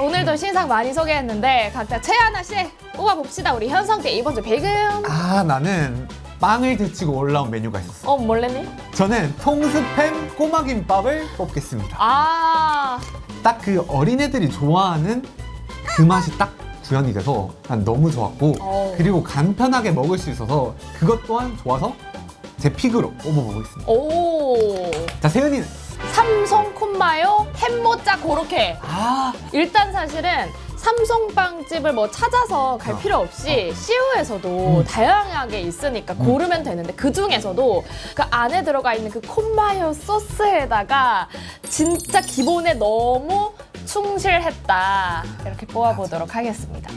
오늘도 신상 많이 소개했는데 각자 채 하나씩 뽑아봅시다. 우리 현성대 이번 주 배금. 아 나는 빵을 데치고 올라온 메뉴가 있었어. 어, 몰래니? 저는 통스팸 꼬마김밥을 뽑겠습니다. 아, 딱 그 어린애들이 좋아하는 그 맛이 딱 구현이 돼서 난 너무 좋았고 어. 그리고 간편하게 먹을 수 있어서 그것 또한 좋아서 제 픽으로 뽑아보겠습니다. 오. 자 세은이는 삼성 콤마요 햄모 짜 고로케. 아 일단 사실은 삼성빵집을 뭐 찾아서 갈 어. 필요 없이 CU에서도 음. 다양하게 있으니까 고르면 되는데 그 중에서도 그 안에 들어가 있는 그 콤마요 소스에다가 진짜 기본에 너무 충실했다. 이렇게 뽑아보도록 하겠습니다.